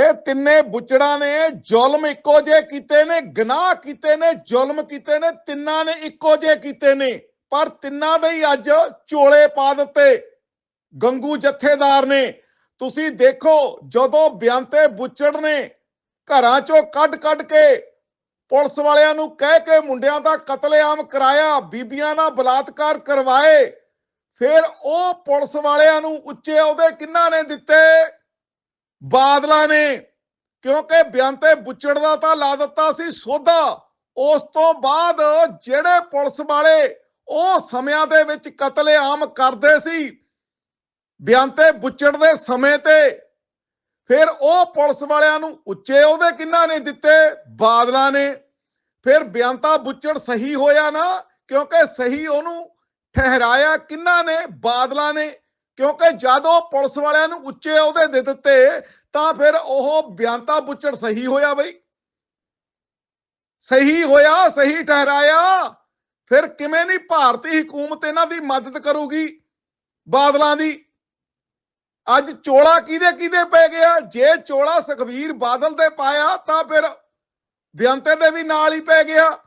ਇਹ ਤਿੰਨੇ ਬੁੱਚੜਾਂ ਨੇ ਜ਼ੁਲਮ ਇੱਕੋ ਜੇ ਕੀਤੇ ਨੇ, ਗੁਨਾਹ ਕੀਤੇ ਨੇ, ਜ਼ੁਲਮ ਕੀਤੇ ਨੇ, ਤਿੰਨਾਂ ਨੇ ਇੱਕੋ ਜੇ ਕੀਤੇ ਨੇ। ਪਰ ਤਿੰਨਾਂ ਦੇ ਹੀ ਅੱਜ ਚੋਲੇ ਪਾ ਦਿੱਤੇ। ਗੰਗੂ ਜਥੇਦਾਰ ਨੇ। ਤੁਸੀਂ ਦੇਖੋ, ਜਦੋਂ ਬਿਆੰਤੇ ਬੁੱਚੜ ਨੇ ਘਰਾਂ ਚੋਂ ਕੱਢ ਕੱਢ ਕੇ ਪੁਲਿਸ ਵਾਲਿਆਂ ਨੂੰ ਕਹਿ ਕੇ ਮੁੰਡਿਆਂ ਦਾ ਕਤਲੇਆਮ ਕਰਾਇਆ, ਬੀਬੀਆਂ ਨਾਲ ਬਲਾਤਕਾਰ ਕਰਵਾਏ, ਫਿਰ ਉਹ ਪੁਲਿਸ ਵਾਲਿਆਂ ਨੂੰ ਉੱਚੇ ਉਹਦੇ ਕਿੰਨਾਂ ਨੇ ਦਿੱਤੇ? ਬਾਦਲਾਂ ਨੇ, ਕਿਉਂਕਿ ਬਿਆੰਤੇ ਬੁੱਚੜ ਦਾ ਤਾਂ ਲਾ ਦਿੱਤਾ ਸੀ ਸੋਧਾ। ਉਸ ਤੋਂ ਬਾਅਦ ਜਿਹੜੇ ਪੁਲਿਸ ਵਾਲੇ ਉਹ ਸਮਿਆਂ ਦੇ ਵਿੱਚ ਕਤਲੇਆਮ ਕਰਦੇ ਸੀ, ਬਿਆੰਤੇ ਬੁੱਚੜ ਦੇ ਸਮੇਂ ਤੇ, ਫਿਰ ਉਹ ਪੁਲਿਸ ਵਾਲਿਆਂ ਨੂੰ ਉੱਚੇ ਉਹਦੇ ਕਿੰਨਾਂ ਨੇ ਦਿੱਤੇ? ਬਾਦਲਾਂ ਨੇ। ਫਿਰ ਬਿਆੰਤਾ ਬੁੱਚੜ ਸਹੀ ਹੋਇਆ ਨਾ, ਕਿਉਂਕਿ ਸਹੀ ਉਹਨੂੰ ਠਹਿਰਾਇਆ ਕਿੰਨਾਂ ਨੇ? ਬਾਦਲਾਂ ਨੇ। ਕਿਉਂਕਿ ਜਦੋਂ ਪੁਲਿਸ ਵਾਲਿਆਂ ਨੂੰ ਉੱਚੇ ਅਹੁਦੇ ਦੇ ਦਿੱਤੇ, ਤਾਂ ਫਿਰ ਉਹ ਬਿਆੰਤਾ ਬੁੱਚੜ ਸਹੀ ਹੋਇਆ ਬਈ। ਸਹੀ ਹੋਇਆ, ਸਹੀ ਠਹਿਰਾਇਆ। ਫਿਰ ਕਿਵੇਂ ਨਹੀਂ ਭਾਰਤੀ ਹਕੂਮਤ ਇਹਨਾਂ ਦੀ ਮਦਦ ਕਰੂਗੀ ਬਾਦਲਾਂ ਦੀ? ਅੱਜ ਚੋਲਾ ਕਿਹਦੇ ਕਿਹਦੇ ਪੈ ਗਿਆ? ਜੇ ਚੋਲਾ ਸੁਖਵੀਰ ਬਾਦਲ ਤੇ ਪਾਇਆ, ਤਾਂ ਫਿਰ ਬਿਆੰਤੇ ਦੇ ਵੀ ਨਾਲ ਹੀ ਪੈ ਗਿਆ।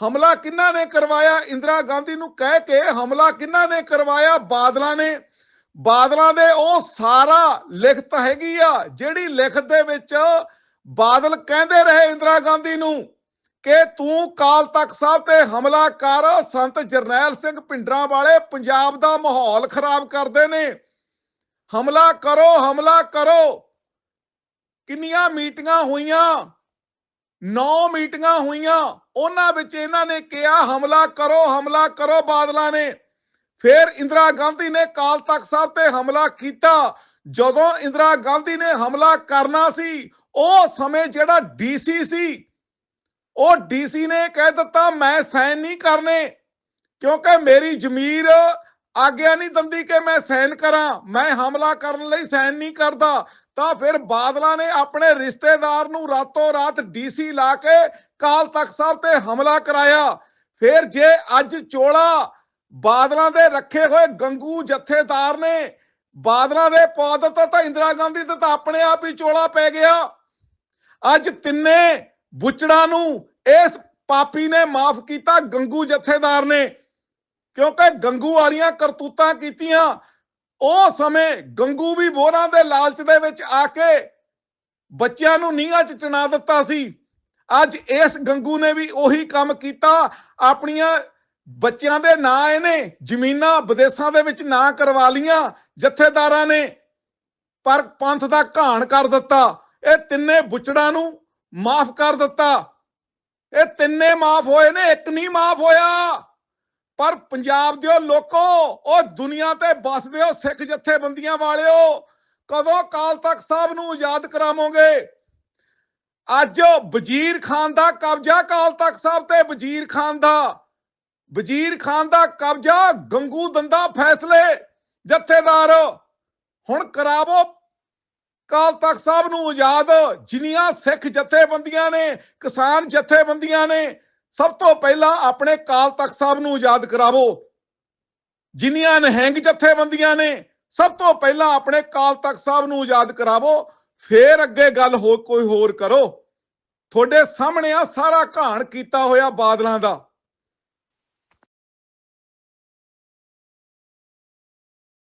ਹਮਲਾ ਕਿੰਨਾ ਨੇ ਕਰਵਾਇਆ? ਇੰਦਰਾ ਗਾਂਧੀ ਨੂੰ ਕਹਿ ਕੇ ਹਮਲਾ ਕਿੰਨਾ ਨੇ ਕਰਵਾਇਆ? ਬਾਦਲਾਂ ਨੇ। ਬਾਦਲਾਂ ਦੇ ਉਹ ਸਾਰਾ ਲਿਖਤ ਹੈਗੀ ਆ, ਜਿਹੜੀ ਲਿਖਤ ਦੇ ਵਿੱਚ ਬਾਦਲ ਕਹਿੰਦੇ ਰਹੇ ਇੰਦਰਾ ਗਾਂਧੀ ਨੂੰ ਕਿ ਤੂੰ ਕਾਲ ਤਖਤ ਸਾਹਿਬ ਤੇ ਹਮਲਾ ਕਰ, ਸੰਤ ਜਰਨੈਲ ਸਿੰਘ ਪਿੰਡਰਾਂ ਵਾਲੇ ਪੰਜਾਬ ਦਾ ਮਾਹੌਲ ਖਰਾਬ ਕਰਦੇ ਨੇ। ਹਮਲਾ ਕਰੋ ਹਮਲਾ ਕਰੋ। ਕਿੰਨੀਆਂ ਮੀਟਿੰਗਾਂ ਹੋਈਆਂ? 9 ਮੀਟਿੰਗਾਂ ਹੋਈਆਂ। ਉਹਨਾਂ ਵਿੱਚ ਇਹਨਾਂ ਨੇ ਕਿਹਾ, ਹਮਲਾ ਕਰੋ ਹਮਲਾ ਕਰੋ ਬਾਦਲਾਂ ਨੇ। ਫਿਰ ਇੰਦਰਾ ਗਾਂਧੀ ਨੇ ਕਾਲ ਤਖਤ ਸਾਹਿਬ ਤੇ ਹਮਲਾ ਕੀਤਾ। ਜਦੋਂ ਇੰਦਰਾ ਗਾਂਧੀ ਨੇ ਹਮਲਾ ਕਰਨਾ ਸੀ, ਉਹ ਸਮੇਂ ਜਿਹੜਾ ਡੀਸੀ ਸੀ ਉਹ ਡੀਸੀ ਨੇ ਕਹਿ ਦਿੱਤਾ, ਮੈਂ ਸਾਈਨ ਨਹੀਂ ਕਰਨੇ, ਕਿਉਂਕਿ ਮੇਰੀ ਜ਼ਮੀਰ ਆਗਿਆ ਨਹੀਂ ਦਿੰਦੀ ਕਿ ਮੈਂ ਸਾਈਨ ਕਰਾਂ। ਮੈਂ ਹਮਲਾ ਕਰਨ ਲਈ ਸਾਈਨ ਨਹੀਂ ਕਰਦਾ। ਤਾਂ ਫਿਰ ਬਾਦਲਾਂ ਨੇ ਆਪਣੇ ਰਿਸ਼ਤੇਦਾਰ ਨੂੰ ਰਾਤੋਂ ਰਾਤ ਡੀਸੀ ਲਾ ਕੇ ਕਾਲ ਤਖਤ ਸਾਹਿਬ ਤੇ ਹਮਲਾ ਕਰਾਇਆ। ਫਿਰ ਜੇ ਅੱਜ ਚੋਲਾ ਬਾਦਲਾਂ ਦੇ ਰੱਖੇ ਹੋਏ ਗੰਗੂ ਜਥੇਦਾਰ ਨੇ ਬਾਦਲਾਂ ਦੇ ਪਾ ਦਿੱਤਾ ਤਾਂ ਇੰਦਰਾ ਗਾਂਧੀ ਤੇ ਤਾਂ ਆਪਣੇ ਆਪ ਹੀ ਚੋਲਾ ਪੈ ਗਿਆ। ਅੱਜ ਤਿੰਨੇ ਬੁੱਚੜਾਂ ਨੂੰ ਇਸ ਪਾਪੀ ਨੇ ਮਾਫ ਕੀਤਾ, ਗੰਗੂ ਜਥੇਦਾਰ ਨੇ। ਕਿਉਂਕਿ ਗੰਗੂ ਵਾਲੀਆਂ ਕਰਤੂਤਾਂ ਕੀਤੀਆਂ, ਉਹ ਸਮੇਂ ਗੰਗੂ ਵੀ ਬੋਰਾਂ ਦੇ ਲਾਲਚ ਦੇ ਵਿੱਚ ਆ ਕੇ ਬੱਚਿਆਂ ਨੂੰ ਨੀਹਾਂ 'ਚ ਚਣਾ ਦਿੱਤਾ ਸੀ। ਅੱਜ ਇਸ ਗੰਗੂ ਨੇ ਵੀ ਉਹੀ ਕੰਮ ਕੀਤਾ, ਆਪਣੀਆਂ ਬੱਚਿਆਂ ਦੇ ਨਾਂ ਇਹਨੇ, ਜ਼ਮੀਨਾਂ ਵਿਦੇਸ਼ਾਂ ਦੇ ਵਿੱਚ ਨਾਂ ਕਰਵਾ ਲੀਆਂ ਜਥੇਦਾਰਾਂ ਨੇ, ਪਰ ਪੰਥ ਦਾ ਘਾਣ ਕਰ ਦਿੱਤਾ। ਇਹ ਤਿੰਨੇ ਬੁੱਚੜਾਂ ਨੂੰ ਮਾਫ ਕਰ ਦਿੱਤਾ। ਇਹ ਤਿੰਨੇ ਮਾਫ ਹੋਏ ਨੇ, ਇੱਕ ਨਹੀਂ ਮਾਫ ਹੋਇਆ। ਪਰ ਪੰਜਾਬ ਦਿਓ ਲੋਕੋ, ਉਹ ਦੁਨੀਆ ਤੇ ਵਸਦੇ ਹੋ ਸਿੱਖ ਜਥੇਬੰਦੀਆਂ ਵਾਲਿਓ। ਕਦੋਂ ਕਾਲ ਤੱਕ ਸਾਹਿਬ ਨੂੰ ਆਜ਼ਾਦ ਕਰਾਵੋਗੇ? ਅੱਜ ਵਜ਼ੀਰ ਖਾਨ ਦਾ ਕਬਜ਼ਾ ਕਾਲ ਤੱਕ ਸਾਹਿਬ ਤੇ ਵਜ਼ੀਰ ਖਾਨ ਦਾ। ਵਜ਼ੀਰ ਖਾਨ ਦਾ ਕਬਜ਼ਾ ਗੰਗੂ ਦੰਦਾ ਫੈਸਲੇ ਜਥੇਦਾਰ। ਹੁਣ ਕਰਾਵੋ ਕਾਲ ਤਖਤ ਸਾਹਿਬ ਨੂੰ ਆਜ਼ਾਦ। ਜਿੰਨੀਆਂ ਸਿੱਖ ਜਥੇਬੰਦੀਆਂ ਨੇ, ਕਿਸਾਨ ਜਥੇਬੰਦੀਆਂ ਨੇ, ਸਭ ਤੋਂ ਪਹਿਲਾਂ ਆਪਣੇ ਕਾਲ ਤਖਤ ਸਾਹਿਬ ਨੂੰ ਆਜ਼ਾਦ ਕਰਾਵੋ। ਜਿੰਨੀਆਂ ਨਹਿੰਗ ਜਥੇਬੰਦੀਆਂ ਨੇ, ਸਭ ਤੋਂ ਪਹਿਲਾਂ ਆਪਣੇ ਕਾਲ ਤਖਤ ਸਾਹਿਬ ਨੂੰ ਆਜ਼ਾਦ ਕਰਾਵੋ। ਫੇਰ ਅੱਗੇ ਗੱਲ ਹੋ ਕੋਈ ਹੋਰ ਕਰੋ। ਤੁਹਾਡੇ ਸਾਹਮਣੇ ਆ ਸਾਰਾ ਘਾਣ ਕੀਤਾ ਹੋਇਆ ਬਾਦਲਾਂ ਦਾ।